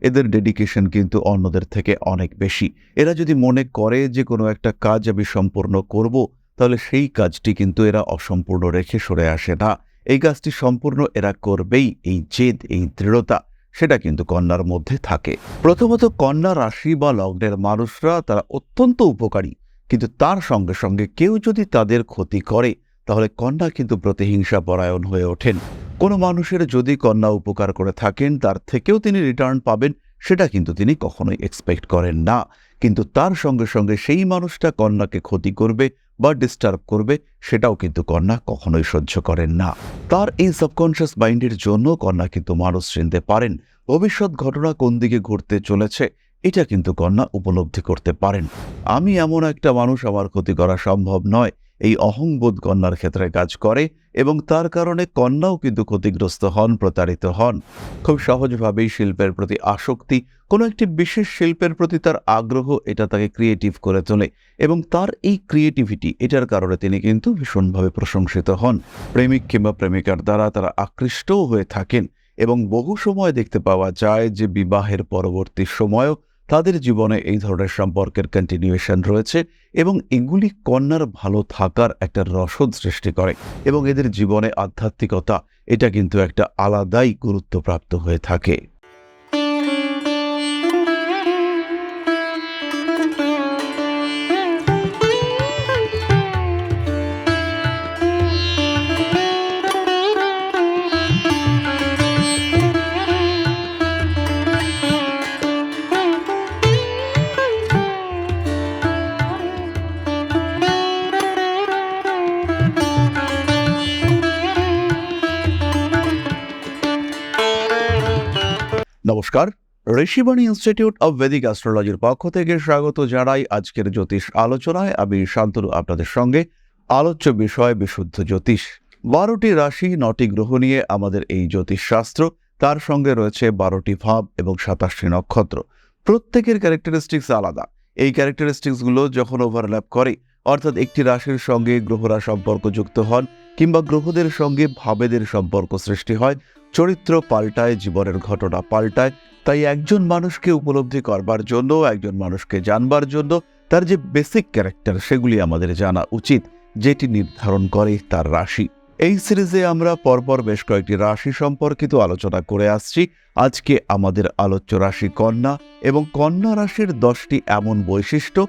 এদের ডেডিকেশন কিন্তু অন্যদের থেকে অনেক বেশি। এরা যদি মনে করে যে কোনো একটা কাজ আমি সম্পূর্ণ করব, তাহলে সেই কাজটি কিন্তু এরা অসম্পূর্ণ রেখে সরে আসে না। এই কাজটি সম্পূর্ণ এরা করবেই, এই জেদ, এই দৃঢ়তা, সেটা কিন্তু কন্যার মধ্যে থাকে। প্রথমত কন্যা রাশি বা লগ্নের মানুষরা তারা অত্যন্ত উপকারী, কিন্তু তার সঙ্গে সঙ্গে কেউ যদি তাদের ক্ষতি করে তাহলে কন্যা কিন্তু প্রতিহিংসা পরায়ণ হয়ে ওঠেন। কোনো মানুষের যদি কন্যা উপকার করে থাকেন, তার থেকেও তিনি রিটার্ন পাবেন, সেটা কিন্তু তিনি কখনোই এক্সপেক্ট করেন না। কিন্তু তার সঙ্গে সঙ্গে সেই মানুষটা কন্যাকে ক্ষতি করবে বা ডিস্টার্ব করবে, সেটাও কিন্তু কন্যা কখনোই সহ্য করেন না। তার এই সাবকনশিয়াস মাইন্ডের জন্য কন্যা কিন্তু মানুষ চিনতে পারেন, ভবিষ্যৎ ঘটনা কোন দিকে ঘুরতে চলেছে, এটা কিন্তু কন্যা উপলব্ধি করতে পারেন। আমি এমন একটা মানুষ, আমার ক্ষতি করা সম্ভব নয়। এই অহংবোধ কন্যার ক্ষেত্রে কাজ করে এবং তার কারণে কন্যাও কিন্তু ক্ষতিগ্রস্ত হন, প্রতারিত হন। খুব সহজভাবেই শিল্পের প্রতি আসক্তি, কোনো একটি বিশেষ শিল্পের প্রতি তার আগ্রহ, এটা তাকে ক্রিয়েটিভ করে তোলে এবং তার এই ক্রিয়েটিভিটি এটার কারণে তিনি কিন্তু ভীষণভাবে প্রশংসিত হন। প্রেমিক কিংবা প্রেমিকার দ্বারা তারা আকৃষ্টও হয়ে থাকেন এবং বহু সময় দেখতে পাওয়া যায় যে বিবাহের পরবর্তী সময়ও তাদের জীবনে এই ধরনের সম্পর্কের কন্টিনিউয়েশন রয়েছে এবং এগুলি কন্যার ভালো থাকার একটা রসদ সৃষ্টি করে এবং এদের জীবনে আধ্যাত্মিকতা, এটা কিন্তু একটা আলাদাই গুরুত্বপ্রাপ্ত হয়ে থাকে। নমস্কার। ঋষিবাণী ইনস্টিটিউট অব বেদিক অ্যাস্ট্রোলজির পক্ষ থেকে স্বাগত জানাই আজকের জ্যোতিষ আলোচনায়। আমি শান্তনু, আপনাদের সঙ্গে আলোচ্য বিষয় বিশুদ্ধ জ্যোতিষ। বারোটি রাশি, নটি গ্রহ নিয়ে আমাদের এই জ্যোতিষ শাস্ত্র। তার সঙ্গে রয়েছে বারোটি ভাব এবং সাতাশটি নক্ষত্র। প্রত্যেকের ক্যারেক্টারিস্টিক্স আলাদা। এই ক্যারেক্টারিস্টিক্সগুলো যখন ওভারল্যাপ করে, অর্থাৎ একটি রাশির সঙ্গে গ্রহরা সম্পর্কযুক্ত হন কিংবা গ্রহদের সঙ্গে ভাবেদের সম্পর্ক সৃষ্টি হয়, চরিত্র পাল্টায়, জীবনের ঘটনা পাল্টায়, তাই একজন মানুষকে উপলব্ধি করবার জন্য, একজন মানুষকে জানবার জন্য তার যে বেসিক ক্যারেক্টার সেগুলি আমাদের জানা উচিত, যেটি নির্ধারণ করে তার রাশি। এই সিরিজে আমরা পরপর বেশ কয়েকটি রাশি সম্পর্কিত আলোচনা করে আসছি। আজকে আমাদের আলোচ্য রাশি কন্যা এবং কন্যা রাশির দশটি এমন বৈশিষ্ট্য,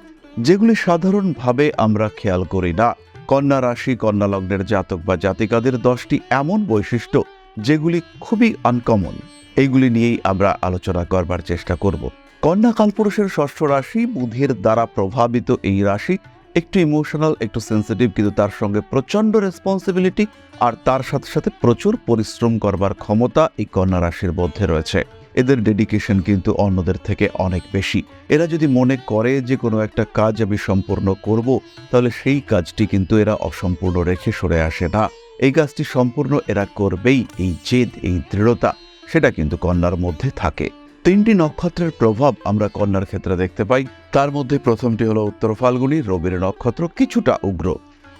যেগুলি সাধারণভাবে আমরা খেয়াল করি না। কন্যা রাশি, কন্যা লগ্নের জাতক বা জাতিকাদের দশটি এমন বৈশিষ্ট্য যেগুলি খুবই আনকমন এইগুলি নিয়েই আমরা আলোচনা করবার চেষ্টা করব। কন্যা কালপুরুষের ষষ্ঠ রাশি বুধের দ্বারা প্রভাবিত এই রাশি একটু ইমোশনাল একটু সেন্সিটিভ কিন্তু তার সঙ্গে প্রচণ্ড রেসপন্সিবিলিটি আর তার সাথে সাথে প্রচুর পরিশ্রম করবার ক্ষমতা এই কন্যা রাশির মধ্যে রয়েছে। এদের ডেডিকেশন কিন্তু অন্যদের থেকে অনেক বেশি। এরা যদি মনে করে যে কোনো একটা কাজ আমি সম্পূর্ণ করব, তাহলে সেই কাজটি কিন্তু এরা অসম্পূর্ণ রেখে সরে আসে না। এই কাজটি সম্পূর্ণ এরা করবেই, এই জেদ, এই দৃঢ়তা, সেটা কিন্তু কন্যার মধ্যে থাকে। তিনটি নক্ষত্রের প্রভাব আমরা কন্যার ক্ষেত্রে দেখতে পাই। তার মধ্যে প্রথমটি হলো উত্তর ফাল্গুনি, রবির নক্ষত্র কিছুটা উগ্র।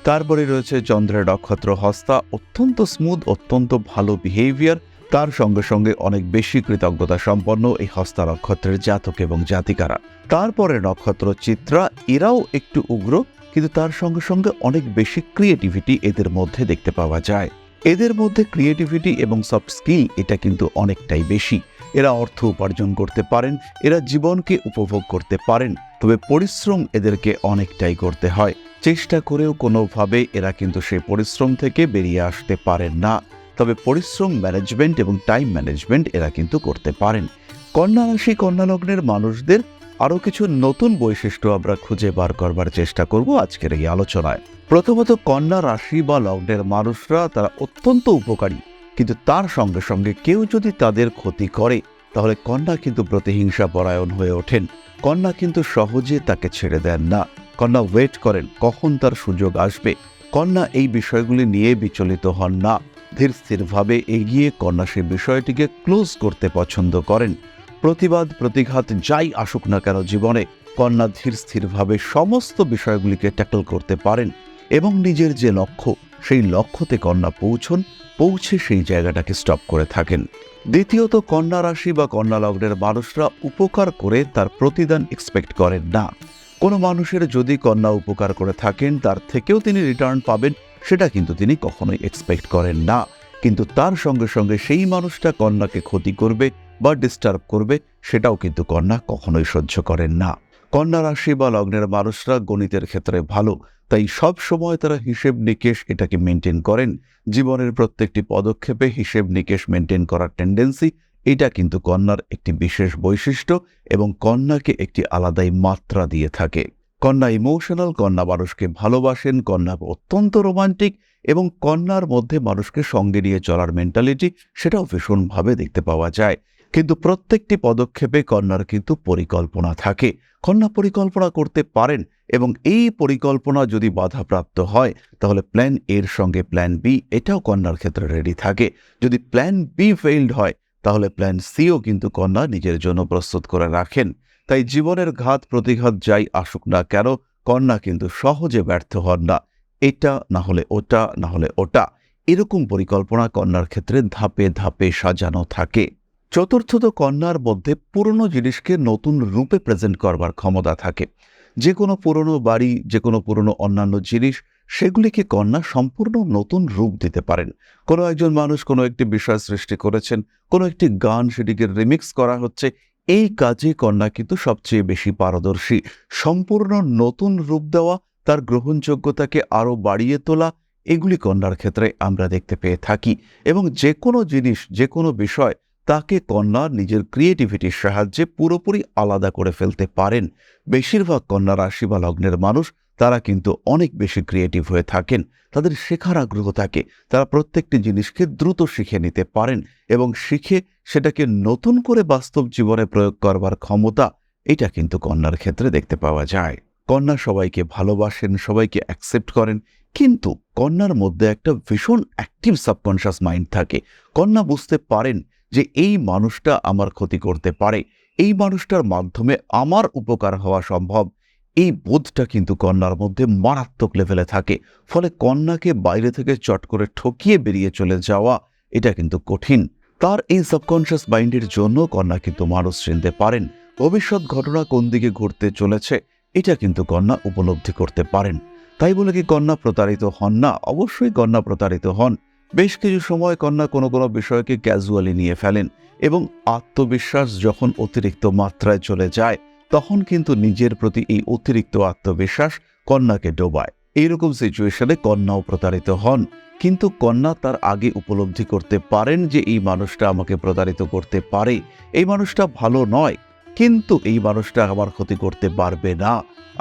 তারপরে রয়েছে চন্দ্রের নক্ষত্র হস্তা, অত্যন্ত স্মুথ অত্যন্ত ভালো বিহেভিয়ার তার সঙ্গে সঙ্গে অনেক বেশি কৃতজ্ঞতা সম্পন্ন এই হস্তা নক্ষত্রের জাতক এবং জাতিকারা। তারপরে নক্ষত্র চিত্রা, এরাও একটু উগ্র, কিন্তু তার সঙ্গে সঙ্গে অনেক বেশি ক্রিয়েটিভিটি এদের মধ্যে দেখতে পাওয়া যায়। এদের মধ্যে ক্রিয়েটিভিটি এবং সফট স্কিল এটা কিন্তু অনেকটাই বেশি। এরা অর্থ উপার্জন করতে পারেন, এরা জীবনকে উপভোগ করতে পারেন, তবে পরিশ্রম এদেরকে অনেকটাই করতে হয়। চেষ্টা করেও কোনোভাবে এরা কিন্তু সেই পরিশ্রম থেকে বেরিয়ে আসতে পারেন না। তবে পরিশ্রম ম্যানেজমেন্ট এবং টাইম ম্যানেজমেন্ট এরা কিন্তু করতে পারেন। কন্যা রাশি, কন্যা লগ্নের মানুষদের আরও কিছু নতুন বৈশিষ্ট্য আমরা খুঁজে বার করবার চেষ্টা করব আজকের এই আলোচনায়। প্রথমত, কন্যা রাশি বা লগ্নের মানুষরা তারা অত্যন্ত উপকারী, কিন্তু তার সঙ্গে সঙ্গে কেউ যদি তাদের ক্ষতি করে, তাহলে কন্যা কিন্তু প্রতিহিংসা পরায়ণ হয়ে ওঠেন। কন্যা কিন্তু সহজে তাকে ছেড়ে দেন না। কন্যা ওয়েট করেন, কখন তার সুযোগ আসবে। কন্যা এই বিষয়গুলি নিয়ে বিচলিত হন না। ধীর স্থিরভাবে এগিয়ে কন্যা সে বিষয়টিকে ক্লোজ করতে পছন্দ করেন। প্রতিবাদ, প্রতিঘাত যাই আসুক না কেন জীবনে কন্যা ধীর স্থিরভাবে সমস্ত বিষয়গুলিকে ট্যাকল করতে পারেন এবং নিজের যে লক্ষ্য, সেই লক্ষ্যতে কন্যা পৌঁছন, পৌঁছে সেই জায়গাটাকে স্টপ করে থাকেন। দ্বিতীয়ত, কন্যা রাশি বা কন্যা লগ্নের মানুষরা উপকার করে তার প্রতিদান এক্সপেক্ট করেন না। কোনো মানুষের যদি কন্যা উপকার করে থাকেন, তার থেকেও তিনি রিটার্ন পাবেন সেটা কিন্তু তিনি কখনোই এক্সপেক্ট করেন না। কিন্তু তার সঙ্গে সঙ্গে সেই মানুষটা কন্যাকে ক্ষতি করবে বা ডিস্টার্ব করবে, সেটাও কিন্তু কন্যা কখনোই সহ্য করেন না। কন্যা রাশি বা লগ্নের মানুষরা গণিতের ক্ষেত্রে ভালো, তাই সব সময় তারা হিসেব নিকেশ এটাকে মেনটেন করেন। জীবনের প্রত্যেকটি পদক্ষেপে হিসেব নিকেশ মেনটেন করার টেন্ডেন্সি এটা কিন্তু কন্যার একটি বিশেষ বৈশিষ্ট্য এবং কন্যাকে একটি আলাদাই মাত্রা দিয়ে থাকে। কন্যা ইমোশনাল, কন্যা মানুষকে ভালোবাসেন, কন্যা অত্যন্ত রোমান্টিক এবং কন্যার মধ্যে মানুষকে সঙ্গে নিয়ে চলার মেন্টালিটি সেটাও ভীষণভাবে দেখতে পাওয়া যায়। কিন্তু প্রত্যেকটি পদক্ষেপে কন্যার কিন্তু পরিকল্পনা থাকে। কন্যা পরিকল্পনা করতে পারেন এবং এই পরিকল্পনা যদি বাধাপ্রাপ্ত হয়, তাহলে প্ল্যান এর সঙ্গে প্ল্যান বি এটাও কন্যার ক্ষেত্রে রেডি থাকে। যদি প্ল্যান বি ফেইল্ড হয়, তাহলে প্ল্যান সিও কিন্তু কন্যা নিজের জন্য প্রস্তুত করে রাখেন। তাই জীবনের ঘাত প্রতিঘাত যাই আসুক না কেন, কন্যা কিন্তু সহজে ব্যর্থ হন না। এটা না হলে ওটা, না হলে ওটা। এরকম পরিকল্পনা কন্যার ক্ষেত্রে ধাপে ধাপে সাজানো থাকে। চতুর্থত কন্যার মধ্যে পুরনো জিনিসকে নতুন রূপে প্রেজেন্ট করবার ক্ষমতা থাকে। যে কোনো পুরনো বাড়ি, যে কোনো পুরনো অন্যান্য জিনিস, সেগুলিকে কন্যা সম্পূর্ণ নতুন রূপ দিতে পারেন। কোনো একজন মানুষ কোনো একটি বিষয় সৃষ্টি করেছেন, কোনো একটি গান সেটিকে রিমিক্স করা হচ্ছে এই কাজে কন্যা কিন্তু সবচেয়ে বেশি পারদর্শী। সম্পূর্ণ নতুন রূপ দেওয়া, তার গ্রহণযোগ্যতাকে আরও বাড়িয়ে তোলা, এগুলি কন্যার ক্ষেত্রে আমরা দেখতে পেয়ে থাকি এবং যে কোনো জিনিস যে কোনো বিষয় তাকে কন্যা নিজের ক্রিয়েটিভিটির সাহায্যে পুরোপুরি আলাদা করে ফেলতে পারেন। বেশিরভাগ কন্যা রাশি বা লগ্নের মানুষ তারা কিন্তু অনেক বেশি ক্রিয়েটিভ হয়ে থাকেন, তাদের শেখার আগ্রহ থাকে, তারা প্রত্যেকটি জিনিসকে দ্রুত শিখে নিতে পারেন এবং শিখে সেটাকে নতুন করে বাস্তব জীবনে প্রয়োগ করবার ক্ষমতা, এটা কিন্তু কন্যার ক্ষেত্রে দেখতে পাওয়া যায়। কন্যা সবাইকে ভালোবাসেন, সবাইকে অ্যাকসেপ্ট করেন, কিন্তু কন্যার মধ্যে একটা ভীষণ অ্যাক্টিভ সাবকনশাস মাইন্ড থাকে। কন্যা বুঝতে পারেন যে এই মানুষটা আমার ক্ষতি করতে পারে, এই মানুষটার মাধ্যমে আমার উপকার হওয়া সম্ভব। এই বোধটা কিন্তু কন্যার মধ্যে মারাত্মক লেভেলে থাকে। ফলে কন্যাকে বাইরে থেকে চট করে ঠকিয়ে বেরিয়ে চলে যাওয়া, এটা কিন্তু কঠিন। তার এই সাবকনশিয়াস মাইন্ডের জন্য কন্যা কিন্তু মানুষ চিনতে পারেন। ভবিষ্যৎ ঘটনা কোন দিকে ঘুরতে চলেছে, এটা কিন্তু কন্যা উপলব্ধি করতে পারেন। তাই বলে কি কন্যা প্রতারিত হন না? অবশ্যই কন্যা প্রতারিত হন। বেশ কিছু সময় কন্যা কোনো কোনো বিষয়কে ক্যাজুয়ালি নিয়ে ফেলেন এবং আত্মবিশ্বাস যখন অতিরিক্ত মাত্রায় চলে যায়, তখন কিন্তু নিজের প্রতি এই অতিরিক্ত আত্মবিশ্বাস কন্যাকে ডোবায়। এইরকম সিচুয়েশনে কন্যাও প্রতারিত হন। কিন্তু কন্যা তার আগে উপলব্ধি করতে পারেন যে এই মানুষটা আমাকে প্রতারিত করতে পারে। এই মানুষটা ভালো নয়, কিন্তু এই মানুষটা আমার ক্ষতি করতে পারবে না।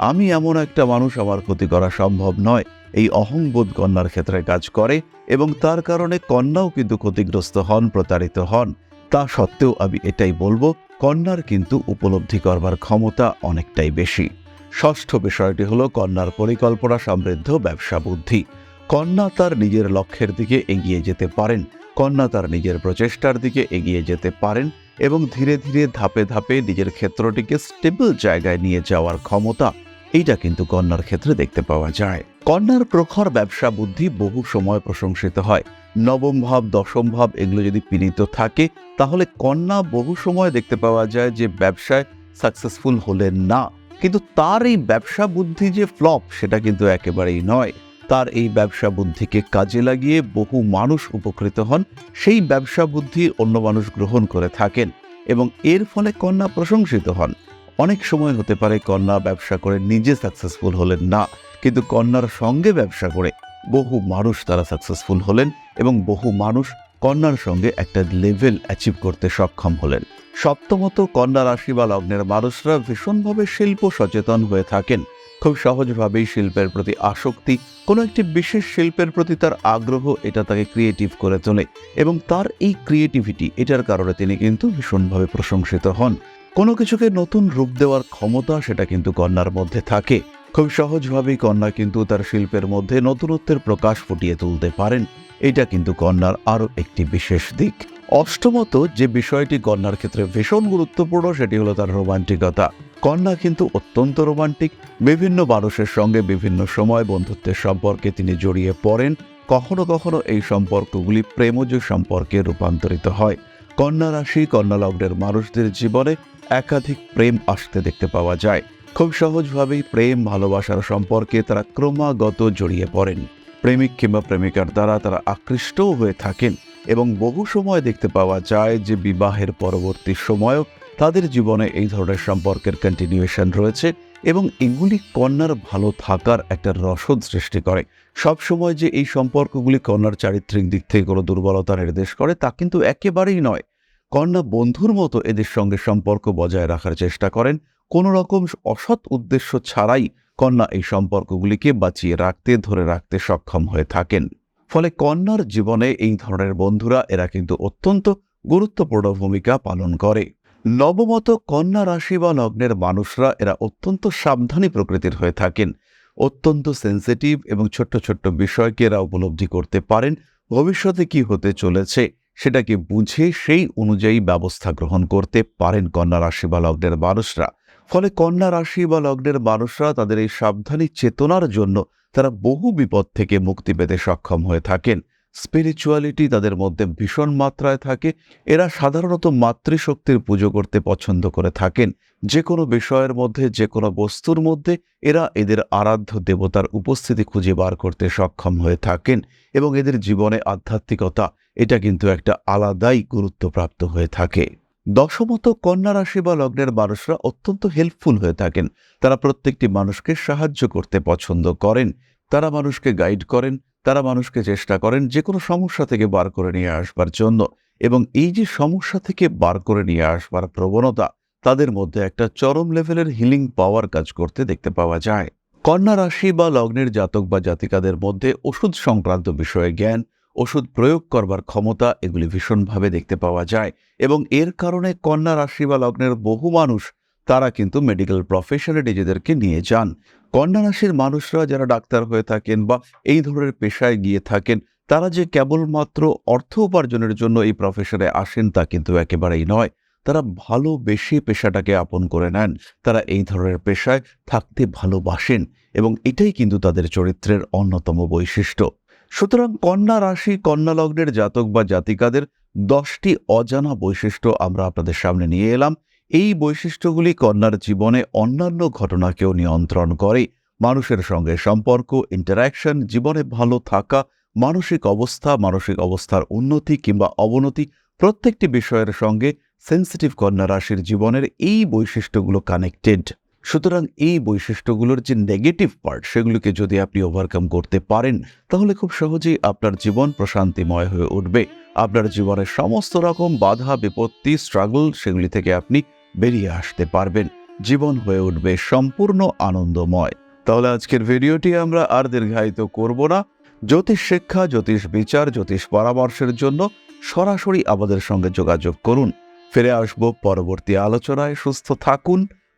আমি এমন একটা মানুষ, আমার ক্ষতি করা সম্ভব নয়। এই অহংবোধ কন্যার ক্ষেত্রে কাজ করে এবং তার কারণে কন্যাও কিন্তু ক্ষতিগ্রস্ত হন, প্রতারিত হন। তা সত্ত্বেও আমি এটাই বলব, কন্যার কিন্তু উপলব্ধি করবার ক্ষমতা অনেকটাই বেশি। ষষ্ঠ বিষয়টি হলো কন্যার পরিকল্পনা সমৃদ্ধ ব্যবসা বুদ্ধি। কন্যা তার নিজের লক্ষ্যের দিকে এগিয়ে যেতে পারেন, কন্যা তার নিজের প্রচেষ্টার দিকে এগিয়ে যেতে পারেন এবং ধীরে ধীরে ধাপে ধাপে নিজের ক্ষেত্রটিকে স্টেবল জায়গায় নিয়ে যাওয়ার ক্ষমতা। এইটা কিন্তু কন্যার ক্ষেত্রে দেখতে পাওয়া যায়। কন্যার প্রখর ব্যবসা বুদ্ধি বহু সময় প্রশংসিত হয়। নবম ভাব, দশম ভাব এগুলো যদি পীড়িত থাকে, তাহলে কন্যা বহু সময় দেখতে পাওয়া যায় যে ব্যবসায় সাকসেসফুল হলেন না। কিন্তু তার এই ব্যবসা বুদ্ধি যে ফ্লপ, সেটা কিন্তু একেবারেই নয়। তার এই ব্যবসা বুদ্ধিকে কাজে লাগিয়ে বহু মানুষ উপকৃত হন, সেই ব্যবসা বুদ্ধি অন্য মানুষ গ্রহণ করে থাকেন এবং এর ফলে কন্যা প্রশংসিত হন। অনেক সময় হতে পারে কন্যা ব্যবসা করে নিজে সাকসেসফুল হলেন না, কিন্তু কন্যার সঙ্গে ব্যবসা করে বহু মানুষ তারা সাকসেসফুল হলেন এবং বহু মানুষ কন্যার সঙ্গে একটা লেভেল অ্যাচিভ করতে সক্ষম হলেন। সপ্তমত কন্যা রাশি বা লগ্নের মানুষরা ভীষণভাবে শিল্প সচেতন হয়ে থাকেন। খুব সহজভাবেই শিল্পের প্রতি আসক্তি, কোনো একটি বিশেষ শিল্পের প্রতি তার আগ্রহ, এটা তাকে ক্রিয়েটিভ করে তোলে এবং তার এই ক্রিয়েটিভিটি এটার কারণে তিনি কিন্তু ভীষণভাবে প্রশংসিত হন। কোনো কিছুকে নতুন রূপ দেওয়ার ক্ষমতা সেটা কিন্তু কন্যার মধ্যে থাকে। খুব সহজভাবেই কন্যা কিন্তু তার শিল্পের মধ্যে নতুনত্বের প্রকাশ ফুটিয়ে তুলতে পারেন। এটা কিন্তু কন্যার আরও একটি বিশেষ দিক। অষ্টমত যে বিষয়টি কন্যার ক্ষেত্রে ভীষণ গুরুত্বপূর্ণ, সেটি হলো তার রোমান্টিকতা। কন্যা কিন্তু অত্যন্ত রোমান্টিক। বিভিন্ন মানুষের সঙ্গে বিভিন্ন সময় বন্ধুত্বের সম্পর্কে তিনি জড়িয়ে পড়েন। কখনো কখনো এই সম্পর্কগুলি প্রেমজ সম্পর্কে রূপান্তরিত হয়। কন্যা রাশি, কন্যা লগ্নের মানুষদের জীবনে একাধিক প্রেম আসতে দেখতে পাওয়া যায়। খুব সহজভাবেই প্রেম, ভালোবাসার সম্পর্কে তারা ক্রমাগত জড়িয়ে পড়েন। প্রেমিক কিংবা প্রেমিকার দ্বারা তারা আকৃষ্টও হয়ে থাকেন। এবং বহু সময় দেখতে পাওয়া যায় যে বিবাহের পরবর্তী সময়ও তাদের জীবনে এই ধরনের সম্পর্কের কন্টিনিউয়েশন রয়েছে এবং এগুলি কন্যার ভালো থাকার একটা রসদ সৃষ্টি করে। সবসময় যে এই সম্পর্কগুলি কন্যার চারিত্রিক দিক থেকে কোনো দুর্বলতা নির্দেশ করে তা কিন্তু একেবারেই নয়। কন্যা বন্ধুর মতো এদের সঙ্গে সম্পর্ক বজায় রাখার চেষ্টা করেন। কোনো রকম অসৎ উদ্দেশ্য ছাড়াই কন্যা এই সম্পর্কগুলিকে বাঁচিয়ে রাখতে, ধরে রাখতে সক্ষম হয়ে থাকেন। ফলে কন্যার জীবনে এই ধরনের বন্ধুরা, এরা কিন্তু অত্যন্ত গুরুত্বপূর্ণ ভূমিকা পালন করে। নবমত, কন্যা রাশি বা লগ্নের মানুষরা, এরা অত্যন্ত সাবধানী প্রকৃতির হয়ে থাকেন। অত্যন্ত সেন্সিটিভ এবং ছোট্ট ছোট্ট বিষয়কে এরা উপলব্ধি করতে পারেন। ভবিষ্যতে কি হতে চলেছে, সেটাকে বুঝে সেই অনুযায়ী ব্যবস্থা গ্রহণ করতে পারেন কন্যা রাশি বা লগ্নের মানুষরা। ফলে কন্যা রাশি বা লগ্নের মানুষরা তাদের এই সাবধানী চেতনার জন্য তারা বহু বিপদ থেকে মুক্তি পেতে সক্ষম হয়ে থাকেন। স্পিরিচুয়ালিটি তাদের মধ্যে ভীষণ মাত্রায় থাকে। এরা সাধারণত মাতৃশক্তির পুজো করতে পছন্দ করে থাকেন। যে কোনো বিষয়ের মধ্যে যে কোনো বস্তুর মধ্যে এরা এদের আরাধ্য দেবতার উপস্থিতি খুঁজে বার করতে সক্ষম হয়ে থাকেন এবং এদের জীবনে আধ্যাত্মিকতা, এটা কিন্তু একটা আলাদাই গুরুত্বপ্রাপ্ত হয়ে থাকে। দশমত কন্যা রাশি বা লগ্নের মানুষরা অত্যন্ত হেল্পফুল হয়ে থাকেন। তারা প্রত্যেকটি মানুষকে সাহায্য করতে পছন্দ করেন। তারা মানুষকে গাইড করেন, তারা মানুষকে চেষ্টা করেন যে কোনো সমস্যা থেকে বার করে নিয়ে আসবার জন্য। এবং এই যে সমস্যা থেকে বার করে নিয়ে আসবার প্রবণতা, তাদের মধ্যে একটা চরম লেভেলের হিলিং পাওয়ার কাজ করতে দেখতে পাওয়া যায়। কন্যা রাশি বা লগ্নের জাতক বা জাতিকাদের মধ্যে ওষুধ সংক্রান্ত বিষয়ে জ্ঞান ওষুধ প্রয়োগ করবার ক্ষমতা এগুলি ভীষণভাবে দেখতে পাওয়া যায় এবং এর কারণে কন্যা রাশি বা লগ্নের বহু মানুষ, তারা কিন্তু মেডিকেল প্রফেশনে নিজেদেরকে নিয়ে যান। কন্যা রাশির মানুষরা যারা ডাক্তার হয়ে থাকেন বা এই ধরনের পেশায় গিয়ে থাকেন, তারা যে কেবলমাত্র অর্থ উপার্জনের জন্য এই প্রফেশনে আসেন তা কিন্তু একেবারেই নয়। তারা ভালোবেসে পেশাটাকে আপন করে নেন। তারা এই ধরনের পেশায় থাকতে ভালোবাসেন এবং এটাই কিন্তু তাদের চরিত্রের অন্যতম বৈশিষ্ট্য। সুতরাং কন্যা রাশি, কন্যা লগ্নের জাতক বা জাতিকাদের দশটি অজানা বৈশিষ্ট্য আমরা আপনাদের সামনে নিয়ে এলাম। এই বৈশিষ্ট্যগুলি কন্যার জীবনে অন্যান্য ঘটনাকেও নিয়ন্ত্রণ করে। মানুষের সঙ্গে সম্পর্ক ইন্টারাকশন জীবনে ভালো থাকা, মানসিক অবস্থা, মানসিক অবস্থার উন্নতি কিংবা অবনতি প্রত্যেকটি বিষয়ের সঙ্গে সেন্সিটিভ কন্যা রাশির জীবনের এই বৈশিষ্ট্যগুলো কানেক্টেড সুতরাং এই বৈশিষ্ট্যগুলোর যে নেগেটিভ পার্ট সেগুলোকে যদি আপনি ওভারকাম করতে পারেন, তাহলে খুব সহজেই আপনার জীবন প্রশান্তিময় হয়ে উঠবে। আপনার জীবনের সমস্ত রকম বাধা, বিপত্তি স্ট্রাগল সেগুলি থেকে আপনি বেরিয়ে আসতে পারবেন। জীবন হয়ে উঠবে সম্পূর্ণ আনন্দময়। তাহলে আজকের ভিডিওটি আমরা আর দীর্ঘায়িত করব না। জ্যোতিষ শিক্ষা, জ্যোতিষ বিচার, জ্যোতিষ পরামর্শের জন্য সরাসরি আমাদের সঙ্গে যোগাযোগ করুন। ফিরে আসব পরবর্তী আলোচনায়। সুস্থ থাকুন।